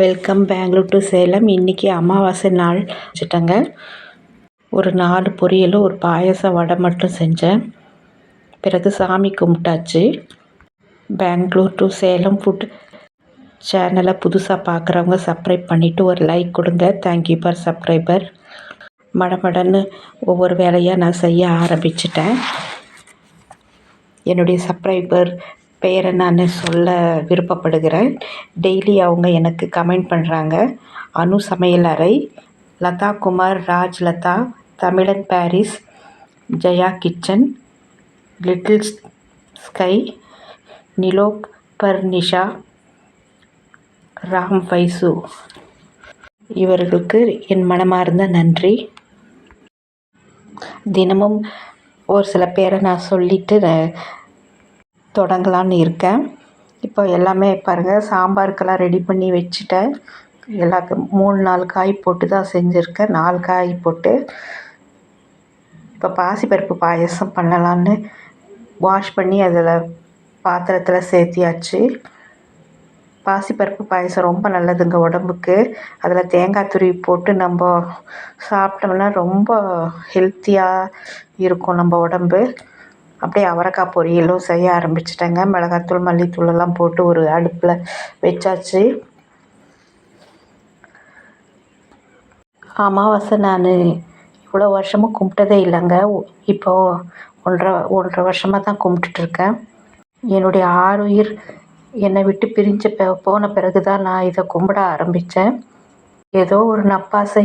Welcome Bangalore to Salem. இன்றைக்கி அமாவாசை நாள் வச்சுட்டேங்க. ஒரு நாலு பொரியலும் ஒரு பாயச வடை மட்டும் செஞ்சேன். பிறகு சாமி கும்பிட்டாச்சு. பெங்களூர் டு சேலம் ஃபுட் சேனலை புதுசாக பார்க்குறவங்க சப்ஸ்கிரைப் பண்ணிவிட்டு ஒரு லைக் கொடுங்க. தேங்க்யூ ஃபார் சப்ஸ்கிரைபர் மடமடன்னு ஒவ்வொரு வேலையாக நான் செய்ய ஆரம்பிச்சிட்டேன். என்னுடைய சப்ஸ்கிரைபர் பெயரை நான் சொல்ல விருப்பப்படுகிறேன். டெய்லி அவங்க எனக்கு கமெண்ட் பண்ணுறாங்க அனு சமையலறை Latha Kumar Raj Latha Tamilan Paris Jaya kitchen little sky Nilok Parnisha Ram Vaishu இவர்களுக்கு என் மனமார்ந்த நன்றி. தினமும் ஒரு சில பேரை நான் சொல்லிவிட்டு தொடங்கலான்னு இருக்கேன். இப்போ எல்லாமே பாருங்கள் சாம்பாருக்கெல்லாம் ரெடி பண்ணி வச்சுட்டேன். எல்லாக்கும் மூணு நாலு காய் போட்டு தான் செஞ்சுருக்கேன். நாலு காய் போட்டு. இப்போ பாசிப்பருப்பு பாயசம் பண்ணலான்னு வாஷ் பண்ணி அதில் பாத்திரத்தில் சேர்த்தியாச்சு. பாசிப்பருப்பு பாயசம் ரொம்ப நல்லதுங்க உடம்புக்கு. அதில் தேங்காய் துருவி போட்டு நம்ம சாப்பிட்டோம்னா ரொம்ப ஹெல்த்தியாக இருக்கும் நம்ம உடம்பு. அப்படியே அவரைக்காய் பொரியலும் செய்ய ஆரம்பிச்சிட்டேங்க. மிளகாத்தூள் மல்லித்தூள் எல்லாம் போட்டு ஒரு அடுப்பில் வச்சாச்சு. அமாவாசை நான் இவ்வளோ வருஷமும் கும்பிட்டதே இல்லைங்க. இப்போது ஒன்றரை ஒன்றரை வருஷமாக தான் கும்பிட்டுட்ருக்கேன். என்னுடைய ஆறுயிர் என்னை விட்டு பிரிஞ்சு போன பிறகு தான் நான் இதை கும்பிட ஆரம்பித்தேன் ஏதோ ஒரு நப்பாசை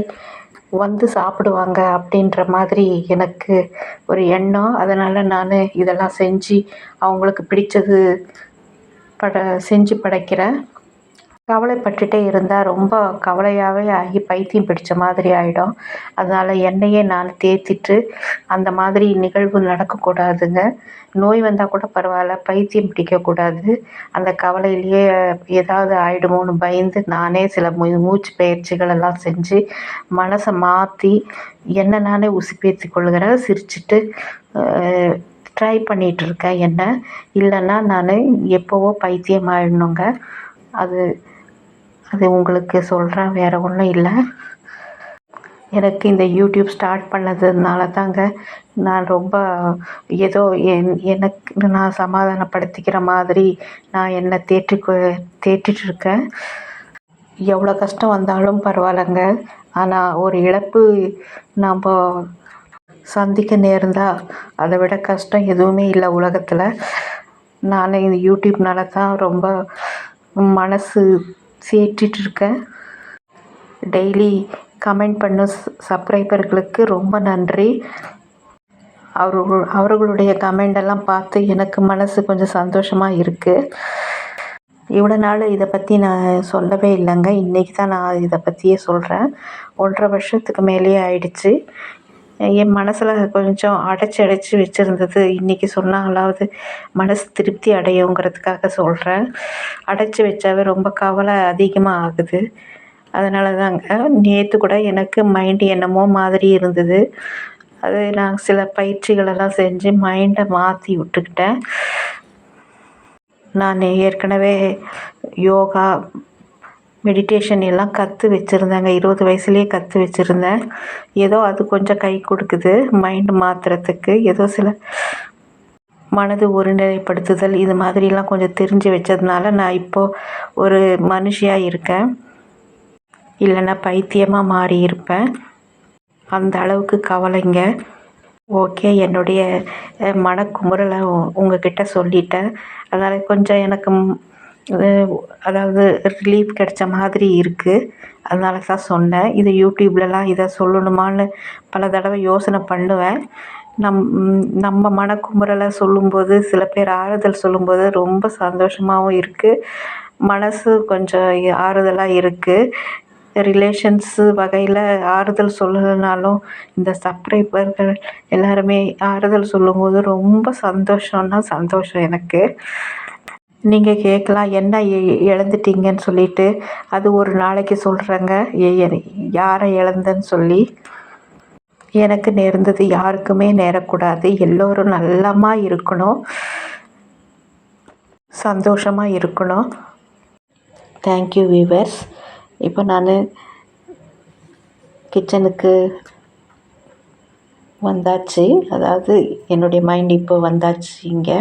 வந்து சாப்பிடுவாங்க அப்படின்ற மாதிரி எனக்கு ஒரு எண்ணம். அதனால் நான் இதெல்லாம் செஞ்சு அவங்களுக்கு பிடித்தது பட செஞ்சு படைக்கிறேன். கவலைப்பட்டுட்டே இருந்தால் ரொம்ப கவலையாகவே ஆகி பைத்தியம் பிடித்த மாதிரி ஆகிடும் அதனால் என்னையே நான் தேத்திட்டு அந்த மாதிரி நிகழ்வு நடக்கக்கூடாதுங்க. நோய் வந்தால் கூட பரவாயில்ல பைத்தியம் பிடிக்கக்கூடாது. அந்த கவலையிலேயே ஏதாவது ஆகிடுமோன்னு பயந்து நானே சில மூ மூச்சு பயிற்சிகள் எல்லாம் செஞ்சு மனசை மாற்றி என்னை நானே உசுப்பேற்றி கொள்கிறேன் சிரிச்சிட்டு ட்ரை பண்ணிகிட்ருக்கேன் என்ன. இல்லைன்னா நான் எப்போவோ பைத்தியம் ஆயிடணுங்க. அது அது உங்களுக்கு சொல்கிறேன் வேறு ஒன்றும் இல்லை. எனக்கு இந்த யூடியூப் ஸ்டார்ட் பண்ணதுனால தாங்க நான் ரொம்ப ஏதோ என் எனக்கு நான் சமாதானப்படுத்திக்கிற மாதிரி நான் என்னை தேற்றி தேற்றிட்டுருக்கேன். எவ்வளோ கஷ்டம் வந்தாலும் பரவாயில்லைங்க. ஆனால் ஒரு இழப்பு நம்ம சந்திக்க நேர்ந்தால் அதை விட கஷ்டம் எதுவுமே இல்லை உலகத்தில். நான் இந்த யூடியூப்னால தான் ரொம்ப மனசு இருக்கேன் டெய்லி கமெண்ட் பண்ண சப்ஸ்கிரைபர்களுக்கு ரொம்ப நன்றி. அவர்கள் அவர்களுடைய கமெண்டெல்லாம் பார்த்து எனக்கு மனசு கொஞ்சம் சந்தோஷமாக இருக்குது இவ்வளோ நாள் இதை பற்றி நான் சொல்லவே இல்லைங்க. இன்றைக்கி தான் நான் இதை பற்றியே சொல்கிறேன் ஒன்றரை வருஷத்துக்கு மேலேயே ஆயிடுச்சு. என் மனசில் கொஞ்சம் அடைச்சி அடைச்சி வச்சுருந்தது. இன்றைக்கி சொன்னாங்களாவது மனசு திருப்தி அடையுங்கிறதுக்காக சொல்கிறேன் அடைச்சி வச்சாவே ரொம்ப கவலை அதிகமாக ஆகுது. அதனால தாங்க நேற்று கூட எனக்கு மைண்டு என்னமோ மாதிரி இருந்தது. அது நான் சில பயிற்சிகளெல்லாம் செஞ்சு மைண்டை மாற்றி விட்டுக்கிட்டேன். நான் ஏற்கனவே யோகா மெடிடேஷன் எல்லாம் கற்று வச்சுருந்தேங்க. இருபது வயசுலேயே கற்று வச்சுருந்தேன். ஏதோ அது கொஞ்சம் கை கொடுக்குது மைண்டு மாற்றுறதுக்கு ஏதோ சில மனது ஒருநிலைப்படுத்துதல் இது மாதிரிலாம் கொஞ்சம் தெரிஞ்சு வச்சதுனால நான் இப்போது ஒரு மனுஷியாக இருக்கேன். இல்லைன்னா பைத்தியமாக மாறி இருப்பேன். அந்த அளவுக்கு கவலைங்க. ஓகே என்னுடைய மனக்குமுறலை உங்ககிட்ட சொல்லிட்டேன். அதனால் கொஞ்சம் எனக்கு அதாவது ரிலீஃப் கிடைச்ச மாதிரி இருக்குது அதனால தான் சொன்னேன். இது யூடியூப்லலாம் இதை சொல்லணுமான்னு பல தடவை யோசனை பண்ணுவேன். நம் நம்ம மனக்குமுறலை சொல்லும்போது சில பேர் ஆறுதல் சொல்லும்போது ரொம்ப சந்தோஷமாகவும் இருக்குது மனசு கொஞ்சம் ஆறுதலாக இருக்குது ரிலேஷன்ஸு வகையில் ஆறுதல் சொல்லலைனாலும் இந்த சப்ஸ்கிரைபர்கள் எல்லாருமே ஆறுதல் சொல்லும்போது ரொம்ப சந்தோஷம்னா சந்தோஷம் எனக்கு. நீங்கள் கேட்கலாம் என்ன இழந்துட்டீங்கன்னு சொல்லிட்டு அது ஒரு நாளைக்கு சொல்கிறேங்க யாரை இழந்தேன்னு சொல்லி? எனக்கு நேர்ந்தது யாருக்குமே நேரக்கூடாது. எல்லோரும் நல்லமா இருக்கணும். சந்தோஷமாக இருக்கணும். தேங்க்யூ வீவர்ஸ் இப்போ நான் கிச்சனுக்கு வந்தாச்சு. அதாவது என்னுடைய மைண்ட் இப்போ வந்தாச்சு இங்கே.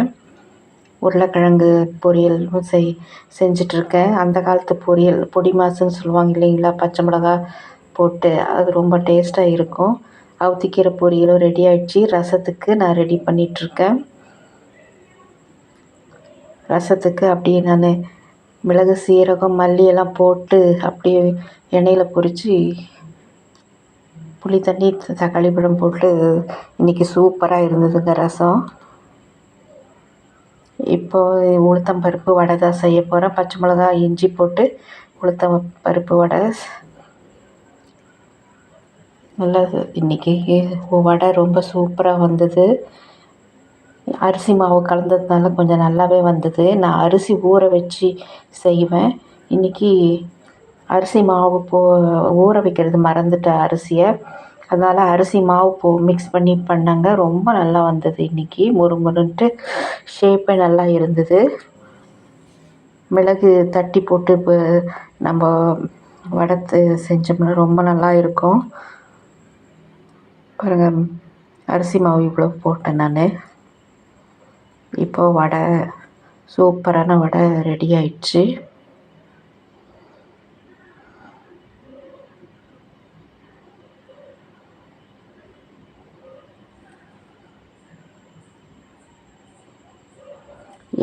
உருளைக்கிழங்கு பொரியல் செய் செஞ்சிட்ருக்கேன் அந்த காலத்து பொரியல் பொடி மாசுன்னு சொல்லுவாங்க இல்லைங்களா? பச்சை மிளகா போட்டு அது ரொம்ப டேஸ்ட்டாக இருக்கும். அவுத்திக்கீரை பொரியலும் ரெடி ஆயிடுச்சு. ரசத்துக்கு நான் ரெடி பண்ணிகிட்ருக்கேன் ரசத்துக்கு அப்படியே நான் மிளகு சீரகம் மல்லி எல்லாம் போட்டு அப்படியே எண்ணெயில் பொரித்து புளி தண்ணி தக்காளி பழம் போட்டு இன்றைக்கி சூப்பராக இருந்ததுங்க ரசம். இப்போ உளுத்தம் பருப்பு வடை தான் செய்ய போகிறேன் பச்சை மிளகா இஞ்சி போட்டு உளுத்தம் பருப்பு வடை. நல்லது இன்றைக்கி வடை ரொம்ப சூப்பராக வந்தது. அரிசி மாவு கலந்ததுனால கொஞ்சம் நல்லாவே வந்தது. நான் அரிசி ஊற வச்சு செய்வேன். இன்றைக்கி அரிசி மாவு போ ஊற வைக்கிறது மறந்துட்டேன் அரிசியை. அதனால் அரிசி மாவு போ மிக்ஸ் பண்ணி பண்ணேங்க. ரொம்ப நல்லா வந்தது இன்றைக்கி மொறு மொறுன்ட்டு ஷேப்பே நல்லா இருந்தது. மிளகு தட்டி போட்டு இப்போ நம்ம வடை செஞ்சோம்னா ரொம்ப நல்லா இருக்கும். பாருங்கள் அரிசி மாவு இவ்வளோ போட்டேன் நான். இப்போ வடை சூப்பரான வடை ரெடி ஆயிடுச்சு.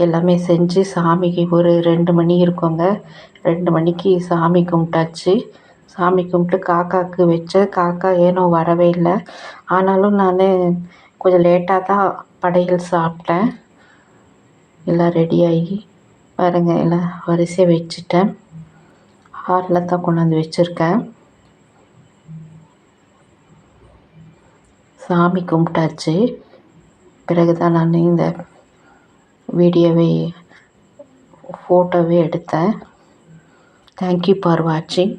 எல்லாமே செஞ்சு சாமிக்கு ஒரு ரெண்டு மணி இருக்குங்க. ரெண்டு மணிக்கு சாமி கும்பிட்டாச்சு. சாமி கும்பிட்டு காக்காவுக்கு வச்சேன் காக்கா ஏனோ வரவே இல்லை. ஆனாலும் நான் கொஞ்சம் லேட்டாக தான் படையல் சாப்பிட்டேன். எல்லாம் ரெடியாகி பாருங்கள் எல்லாம் வரிசையாக வச்சுட்டேன். ஹாரில் தான் கொண்டாந்து வச்சுருக்கேன். சாமி கும்பிட்டாச்சு. பிறகு தான் நான் இந்த வீடியோவை ஃபோட்டோவே எடுத்தேன். தேங்க்யூ ஃபார் வாட்சிங்